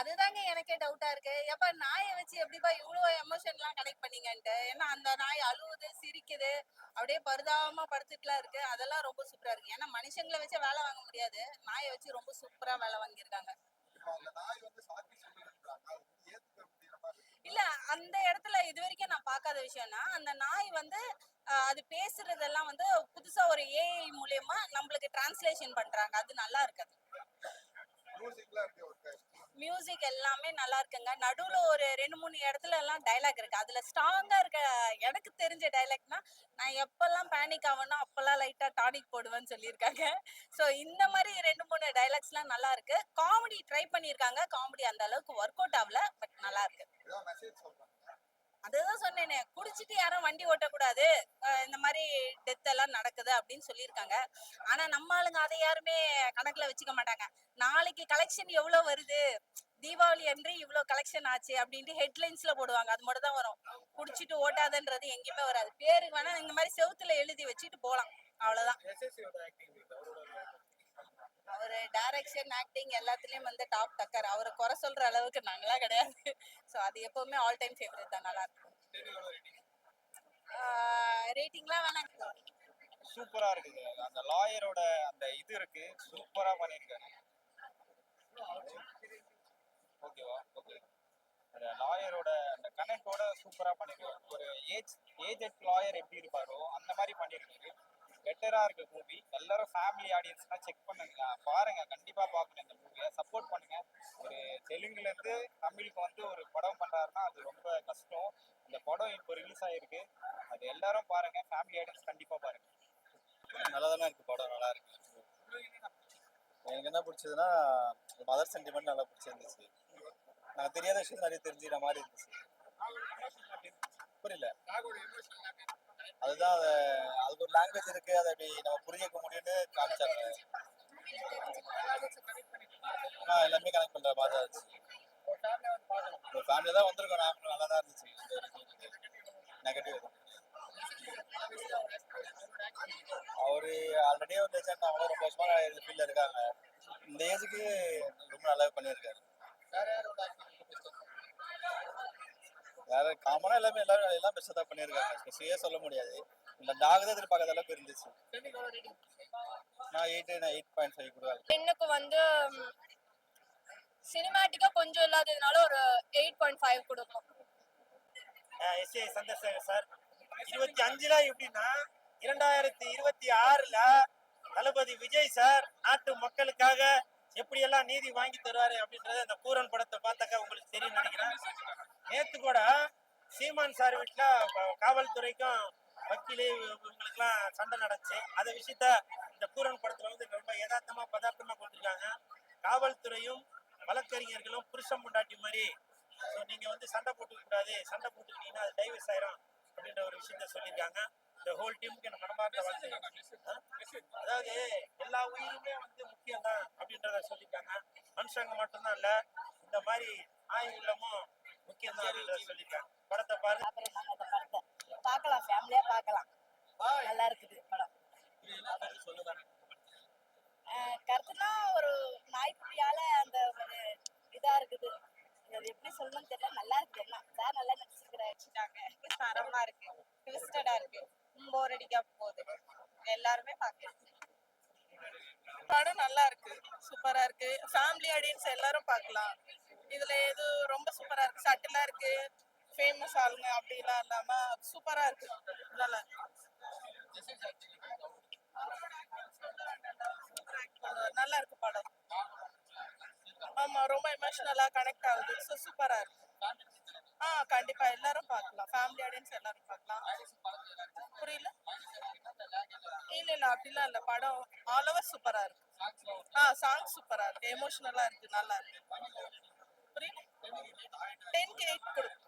அதுதாங்க எனக்கே டவுட்டா இருக்கு. எப்ப நாயை வச்சு எப்படிப்பா இவ்வளோ எமோஷன்லாம் கனெக்ட் பண்ணீங்கன்ட்டு? ஏன்னா அந்த நாய் அழுவுது சிரிக்குது அப்படியே பரிதாபமா படுத்துட்டுலாம் இருக்கு. அதெல்லாம் ரொம்ப சூப்பரா இருக்கு. ஏன்னா மனுஷங்களை வச்சு வேலை வாங்க முடியாது. நாயை வச்சு ரொம்ப சூப்பரா வேலை வாங்கியிருக்காங்க. இல்ல அந்த இடத்துல இது வரைக்கும் நான் பார்க்காத விஷயம்னா அந்த நாய் வந்து அது பேசுறதெல்லாம் வந்து புதுசா ஒரு ஏஐ மூலியமா நம்மளுக்கு டிரான்ஸ்லேஷன் பண்றாங்க. அது நல்லா இருக்குது. மியூசிக் எல்லாமே நல்லா இருக்குங்க நடுவுல ஒரு ரெண்டு மூணு இடத்துல எல்லாம் டைலாக் இருக்கு. அதுல ஸ்ட்ராங்கா இருக்க எனக்கு தெரிஞ்ச டைலாக்னா நான் எப்பெல்லாம் பேனிக் ஆவேனோ அப்பெல்லாம் லைட்டா டானிக் போடுவேன்னு சொல்லியிருக்காங்க. ஸோ இந்த மாதிரி ரெண்டு மூணு டைலாக்ஸ்லாம் நல்லா இருக்கு காமெடி ட்ரை பண்ணியிருக்காங்க. காமெடி அந்த அளவுக்கு ஒர்க் அவுட் ஆகல பட் நல்லா இருக்கு அதுதான் சொன்னேனே குடிச்சிட்டு யாரும் வண்டி ஓட்டக்கூடாது. இந்த மாதிரி டெத் எல்லாம் நடக்குது அப்படின்னு சொல்லியிருக்காங்க. ஆனா நம்ம ஆளுங்க அதை யாருமே கணக்குல வச்சுக்க மாட்டாங்க. நாளைக்கு கலெக்ஷன் எவ்வளவு வருது? தீபாவளி அன்று இவ்வளவு கலெக்ஷன் ஆச்சு அப்படின்ட்டு ஹெட்லைன்ஸ்ல போடுவாங்க. அது மட்டும் தான் வரும். குடிச்சிட்டு ஓட்டாதன்றது எங்கேயுமே வராது. பேருக்கு வேணா இந்த மாதிரி செவுத்துல எழுதி வச்சுட்டு போகலாம் அவ்வளவுதான். அவர் டைரக்ஷன் ஆக்டிங் எல்லாத்துலயும் வந்து டாப் டக்கர் அவரை குறை சொல்ற அளவுக்கு நல்லா கிடையாது. ஸோ அது எப்பவுமே ஆல் டைம் ஃபேவரட் தான். நல்லா இருக்கும். ரேட்டிங்லாம் வேணாம். சூப்பரா இருக்குது அந்த லாயரோட அந்த இது இருக்கு. சூப்பரா பண்ணிருக்காங்க ஓகேவா? ஓகே. அந்த லாயரோட அந்த கனெக்டோட சூப்பரா பண்ணிருக்காரு. ஒரு ஏஜ் ஏஜெட் லாயர் எப்படி இருப்பாரோ அந்த மாதிரி பண்ணிருக்காரு. பெட்டரா இருக்கு மூவி எல்லாரும் ஃபேமிலி ஆடியன்ஸ்னா செக் பண்ணுங்க. பாருங்க. கண்டிப்பா பார்க்கணும் இந்த மூவியை சப்போர்ட் பண்ணுங்க. ஒரு தெலுங்குல இருந்து தமிழுக்கு வந்து ஒரு படம் பண்றாருன்னா அது ரொம்ப கஷ்டம். இந்த படம் இப்போ ரிலீஸ் ஆயிருக்கு. அது எல்லாரும் பாருங்க. ஃபேமிலி ஆடியன்ஸ் கண்டிப்பா பாருங்க. நல்லா தானே இருக்கு படம்? நல்லா இருக்கு. எனக்கு என்ன பிடிச்சதுன்னா மதர் சென்டிமெண்ட் நல்லா பிடிச்சிருந்துச்சு. நான் தெரியாத விஷயம் நிறைய தெரிஞ்சுக்கிற மாதிரி இருந்துச்சு. புரியல. அதுதான் அதை அதுக்கு ஒரு லாங்குவேஜ் இருக்கு. அதை அப்படி நம்ம புரிஞ்சிக்க முடியும்னு காமிச்சாங்க. ஆ எல்லாமே கனெக்ட் பண்ற மாதிரி தான் இருந்துச்சு. ஃபேமிலி தான் வந்திருக்கோம். நாங்களும் நல்லா தான் இருந்துச்சு. நெகட்டிவ் ஒரு ரொம்ப வருஷமா இந்த ஃபீல்ட்ல இருக்காங்க. இந்த ஏஜுக்கு ரொம்ப நல்லா பண்ணியிருக்காரு. வேற காமனா எல்லாமே எல்லாரும் எல்லாம் பெஸ்ட்டாக தான் பண்ணியிருக்காங்க. ஸ்பெசிஃபிக்காக சொல்ல முடியாது. இந்த டாக் தான் எதிர்பார்க்காத அளவுக்கு இருந்துச்சு. நான் எயிட் நான் எயிட் பாயிண்ட் ஃபைவ் கொடுக்குறேன். பெண்ணுக்கு வந்து சினிமேட்டிக்கா கொஞ்சம் இல்லாததுனால ஒரு எயிட் பாயிண்ட் ஃபைவ் கொடுக்கும் எஸ்ஏ சந்திரசேகர் சார். இருபத்தி அஞ்சுல எப்படின்னா இரண்டாயிரத்தி இருபத்தி ஆறுல தளபதி விஜய் சார் நாட்டு மக்களுக்காக எப்படியெல்லாம் நீதி வாங்கி தருவாரு அப்படின்றத அந்த பூரன் படத்தை பார்த்தாக்க உங்களுக்கு தெரியும் நினைக்கிறேன். நேத்து கூட சீமான் சார் வீட்டுல காவல்துறைக்கும் வக்கீலே இவங்களுக்குலாம் சண்டை நடந்துச்சு. அந்த விஷயத்த இந்த பூரன் படத்துல வந்து ரொம்ப யதார்த்தமா பதார்த்தமா கொண்டிருக்காங்க. காவல்துறையும் வழக்கறிஞர்களும் புருஷன் பொண்டாட்டி மாதிரி. ஸோ நீங்க வந்து சண்டை போட்டுக்க கூடாது. சண்டை போட்டுக்கிட்டீங்கன்னா அது டைவர்ஸ் ஆயிரும் அப்படின்ற ஒரு விஷயத்த சொல்லியிருக்காங்க. இந்த ஹோல் டீமுக்கு என்ன மனமார்ந்த வாழ்த்து. அதாவது எல்லா உயிருமே வந்து முக்கியம் தான் அப்படின்றத சொல்லியிருக்காங்க மனுஷங்க மட்டும்தான் இல்ல இந்த மாதிரி நாய் உள்ளமும் முக்கியம் தான் அப்படின்றத சொல்லியிருக்காங்க படத்தை பாரு. பார்க்கலாம் ஃபேமிலியா பார்க்கலாம். நல்லா இருக்குது படம். ஆஹ் கருத்துனா ஒரு நாய்க்குட்டியால அந்த ஒரு இதா இருக்குது. அது எப்படி சொல்லணும்னு தெரியல நல்லா இருக்கு. எல்லாம் சார் நல்லா நடிச்சிருக்கிறாங்க தரமா இருக்கு. ட்விஸ்டடா இருக்கு. போர் அடிக்க போகுது எல்லாருமே பார்க்கலாம் படம் நல்லா இருக்கு. சூப்பரா இருக்கு. ஃபேமிலி ஆடியன்ஸ் எல்லாரும் பார்க்கலாம் இதுல எது ரொம்ப சூப்பரா இருக்கு. சட்டிலா இருக்கு. ஃபேமஸ் ஆளுங்க அப்படிலாம் இல்லாம சூப்பரா இருக்கு. நல்லா நல்லா இருக்கு படம். ஆமா ரொம்ப எமோஷனலா கனெக்ட் ஆகுது. ஸோ சூப்பரா இருக்கு. ஆ கண்டிப்பா. எல்லாரும் பார்க்கலாம். ஃபேமிலி ஆடியன்ஸ் எல்லாரும் பார்க்கலாம். புரியல? இல்ல இல்ல அப்படிலாம் இல்ல. படம் ஆல் ஓவர் சூப்பரா இருக்கு. ஆ சாங் சூப்பரா இருக்கு. எமோஷனலா இருக்கு. நல்லா இருக்கு. புரியல? டென் எயிட் கொடுக்கும்